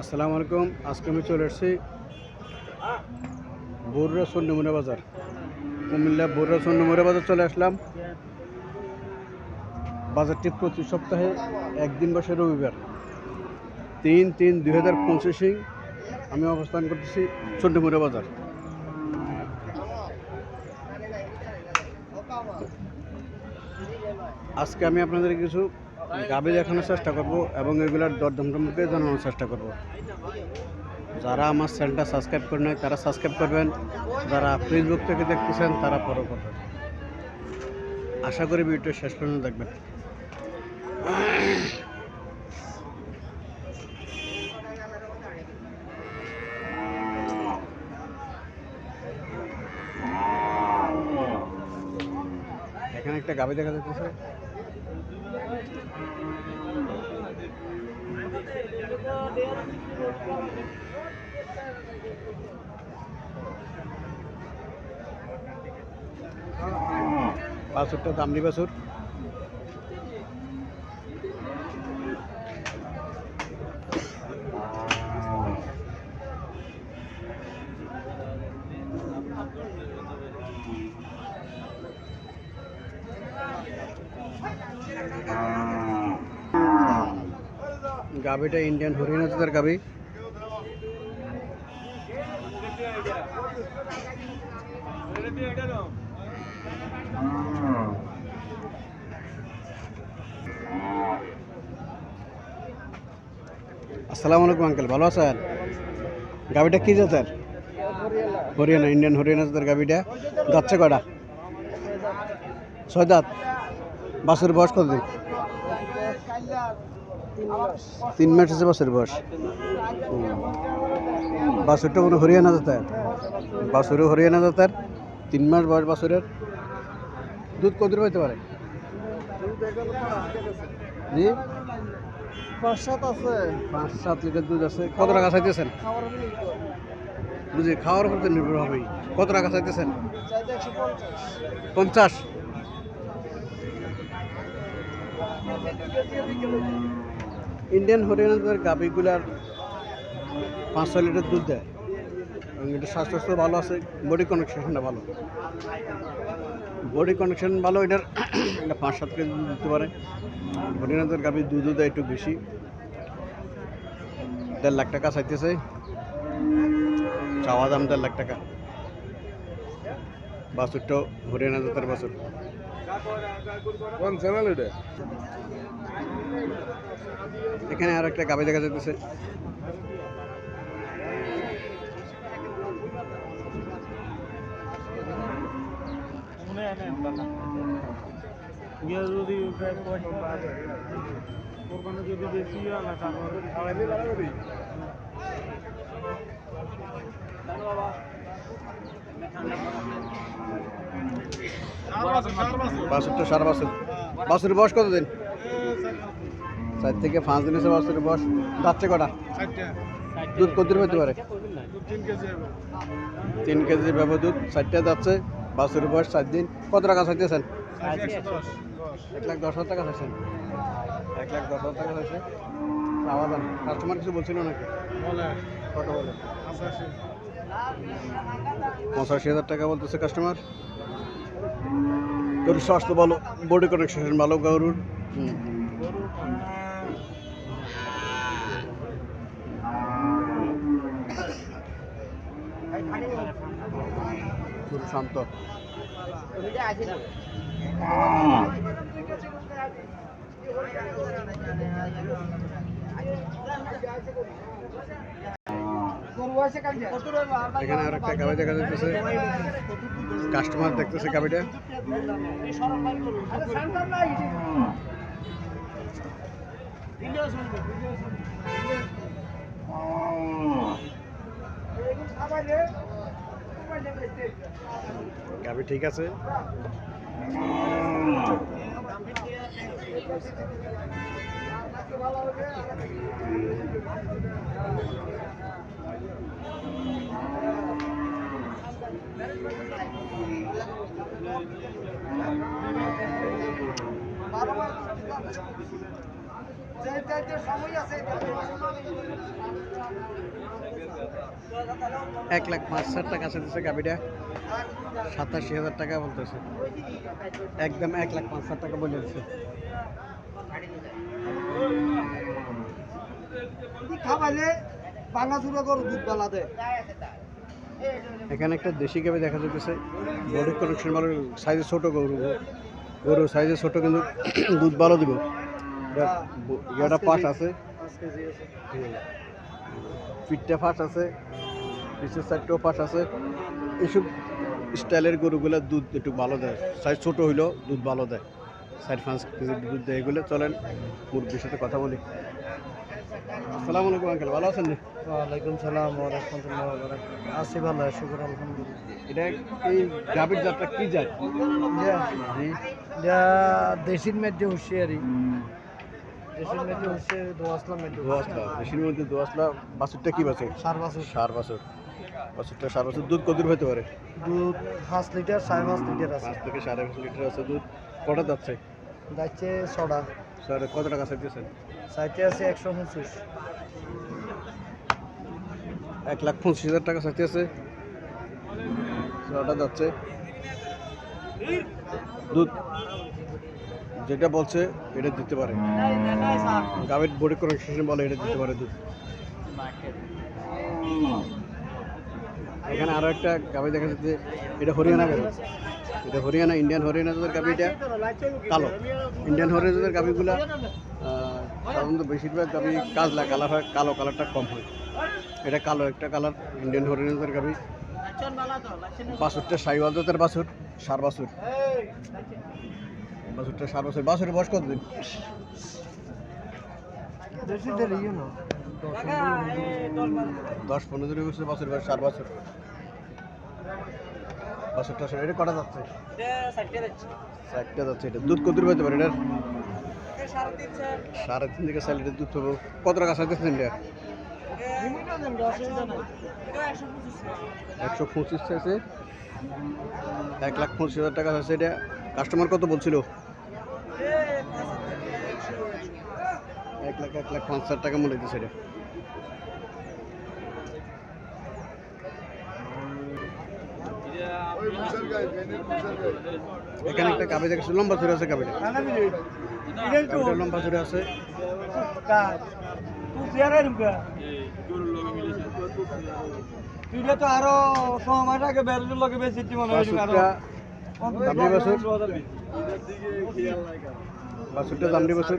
আসসালামু আলাইকুম। আজকে আমি চলে এসেছি বরুড়া সন্ডমুড়া বাজার। কুমিল্লা বরুড়া সন্ডমুড়া বাজার চলে আসলাম। বাজারটি প্রতি সপ্তাহে একদিন বসে রবিবার। তিন তিন দুই হাজার পঁচিশে আমি অবস্থান করতেছি চন্ডমুড়া বাজার। আজকে আমি আপনাদের কিছু গাবি দেখানোর চেষ্টা করব এবং এগুলার দরদাম সম্পর্কে জানানোর চেষ্টা করব। যারা আমার চ্যানেলটা সাবস্ক্রাইব করে নেয় তারা সাবস্ক্রাইব করবেন। যারা ফেসবুক থেকে দেখতেছেন, তারা ফলো করবেন। আশা করি ভিডিও শেষ পর্যন্ত দেখবেন। এখানে একটা গাবি দেখা যাচ্ছে। বাছুরটা দামনি বাছুর গাবিটা ইন্ডিয়ান হরিয়ানা জাতের গাবি আসসালামু আলাইকুম, আঙ্কেল। ভালো আছেন? গাবিটা কি জাতের? হরিয়ানা ইন্ডিয়ান হরিয়ানা জাতের গাবিটা যাচ্ছে কটা ছয় দাঁত। বাসের বয়স কতদিন? তিন মাস আছে বাসের বয়স। বাসুরটা কোনো হরিয়ানা জাতের। বাসুরও হরিয়ানা জাতের। তিন মাস বয়স বাসুরের। দুধ কত পাইতে পারে? জি? পাঁচ সাত আছে। পাঁচ সাত লিটার দুধ আছে। কত টাকা চাইতেছেন? বুঝি খাওয়ার উপর তো নির্ভর হবেই। কত টাকা চাইতেছেন? পঞ্চাশ? ইন্ডিয়ান হরিয়ানাদের গাভিগুলার পাঁচ ছয় লিটার দুধ দেয়। এবং এটা স্বাস্থ্য ভালো আছে বডি কানেকশনটা ভালো। বডি কানেকশন ভালো, এটার এটা পাঁচ সাত কেজি দুধ দিতে পারে। হরিয়ানাদের গাভি দুধও দেয় একটু বেশি। দেড় লাখ টাকা চাইতেছে। চাওয়া দাম দেড় লাখ টাকা। বাছুরটাও হরিয়ানা জাতের বাছুর। কোন চ্যানেল এটা? এখানে আর একটা গাভি দেখা যাচ্ছে গিয়ে যদি যদি বেশি বাছুরটা সারা বাছুর বাছুরের বয়স কত দিন চার থেকে পাঁচ দিন এসে বাছুরের বয়স। যাচ্ছে কটা? দুধ কত দিন হতে পারে তিন কেজি ভেবে দুধ চারটে যাচ্ছে। বাছুরের বয়স চার দিন। কত টাকা চাইতেছেন? এক লাখ দশ হাজার টাকা চাইছেন। এক লাখ দশ হাজার টাকা চাইছে। চাওয়া কাস্টমার কিছু বলছিল নাকি? কত বলে? পঁচাশি হাজার টাকা বলতেছে কাস্টমার গরুর স্বাস্থ্য ভালো বডি কানেকশন ভালো গরুর। শান্ত। এখানে আর একটা গাড়ি দেখা যাচ্ছে কাস্টমার দেখতেছে গাড়িটা। গাড়ি ঠিক আছে। যে যে এক লাখ পাঁচ হাজার টাকা চাইতেছে গাবিটা সাতাশি হাজার টাকা বলতেছে। একদম এক লাখ পাঁচ হাজার টাকা বলে দিচ্ছে দুধ এখানে একটা দেশি গাবি দেখা যাচ্ছে বডি কালেকশন ভালো সাইজে ছোট গরু। গরু সাইজে ছোট কিন্তু দুধ ভালো দিব। এটা পাশ আছে। পিঠটা ফাঁস আছে। পিছের সাইডটাও ফাঁস আছে। এইসব স্টাইলের গরুগুলো দুধ একটু ভালো দেয়। সাইজ ছোট হইলেও দুধ ভালো দেয়। সাইড পাঁচ কেজি দুধ দেয় এগুলো। চলেন মুরগির সাথে কথা বলি। আসসালামু আলাইকুম আঙ্কেল। ভালো আছেন ওয়ালাইকুম সালাম রাহমাতুল্লাহি আছি ভালো শুকর আলহামদুলিল্লাহ। এটা এই গাভীর জাতটা কি জাত? জি যা দেশির মধ্যে হুঁশিয়ারি দেশির মধ্যে দোয়াশলা বাছুরটা কি বাছুর? সার বছর। সার বাছুর। বাছুরটা সার বাছুর দুধ কত হতে পারে? দুধ পাঁচ লিটার সাড়ে পাঁচ লিটার আছে। পাঁচ থেকে সাড়ে পাঁচ লিটার আছে দুধ। কটা যাচ্ছে? যাচ্ছে ছটা। স্যার কত টাকা চাইতেছেন? সাইটে আছে একশো পঁচিশ। এক লাখ পঁচিশ হাজার টাকা চাইতে আছে ছটা যাচ্ছে। দুধ যেটা বলছে, এটা দিতে পারে। গাভীর বডি কনেকশন বলে এটা দিতে পারে দুধ। এখানে আরও একটা গাভী দেখা যাচ্ছে, এটা হরিয়ানা গাভী। এটা হরিয়ানা ইন্ডিয়ান হরিয়ানা গাভী এটা। কালো। ইন্ডিয়ান হরিয়ানা জাতের গাভীগুলা সাধারণত বেশিরভাগ গাভী কাজলা, কালার হয়, কালো কালারটা কম হয়। এটা কালো একটা কালার ইন্ডিয়ান হরিয়ানা জাতের গাভী। বাছুরটা সাইওয়াল জাতের বাছুর, সার বাছুর। বাছুরটা সার বাছুর। বাছুরের বয়স কতদিন? দশ পনেরো দিন বছর বছর বয়স সার বছর। বছরটা সার এটা কটা যাচ্ছে? চারটা যাচ্ছে। এটা দুধ কত পেতে পারে এটার? সাড়ে তিন থেকে চার লিটার দুধ পাবো। কত টাকা চাইতেছেন এটা? একশো পঁচিশ চাইছে। এক লাখ পঁচিশ হাজার টাকা আছে এটা। কাস্টমার কত বলছিল? এক লাখ এক লাখ পাঁচ হাজার টাকা মনে হইতেছে এটা। এখানে একটা কাবে দেখেছি লম্বা চুরে আছে কাবিটা লম্বা চুরে আছে। আরও সময় বাছুর।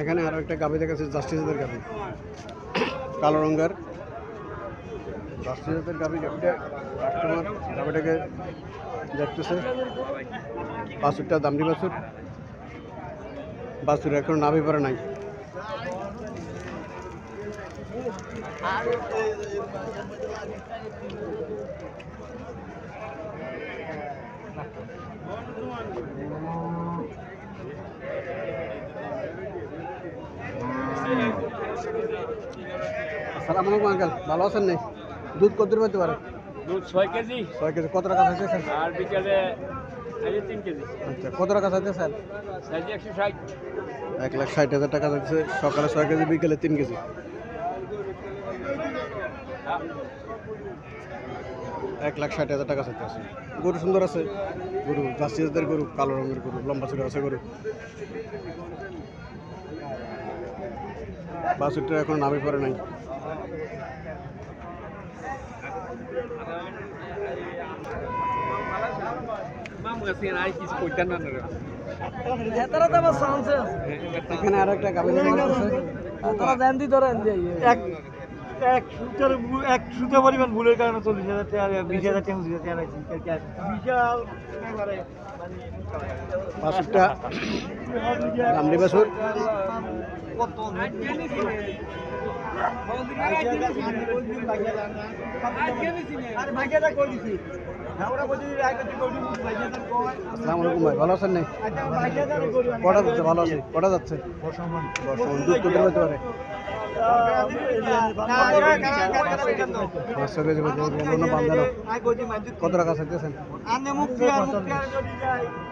এখানে আরও একটা গাভি দেখাচ্ছে, জাস্টিসের গাভি। কালো রঙের। জাস্টিসের গাভি গাভিটা কাস্টমার গাভিটাকে দেখতেছে। বাছুরটা দামড়ি বাছুর। বাছুর এখন নাভি পরে নাই। আসসালামু আলাইকুম আঙ্কেল। ভালো আছেন নি? দুধ কত দূর পেতে পারে? দুধ ছয় কেজি। ছয় কেজি। কত টাকা চাইতেছেন? আর বিকেলে সাড়ে তিন কেজি। আচ্ছা কত টাকা চাইতেছেন? সাইজে একশো ষাট। এক লাখ ষাট হাজার টাকা চাইতেছে। সকালে ছয় কেজি বিকেলে তিন কেজি। এক লাখ ষাট হাজার টাকা চাইতেছে গরু সুন্দর আছে। গরু জার্সি জাতের গরু কালো রঙের গরু লম্বা চুড়ে আছে গরু। বাছুরটা এখন নামে পড়ে নাই। এখানে আর একটা গাভী এক এক সুতার এক সুতা পরিমাণ ভুলের কারণে চল্লিশ হাজার টাকা বিশ হাজার টাকা উঠে টাকা বিশাল একেবারে বাছুরটা গামলি কত আর ভাগ্যটা করে দিছি আসসালামু আলাইকুম ভাই ভালো আছেন নাই আচ্ছা কটা যাচ্ছে? ভালো আছে। কটা যাচ্ছে? দুধ তো পারে বান্ধানো কত টাকা চাইতেছেন?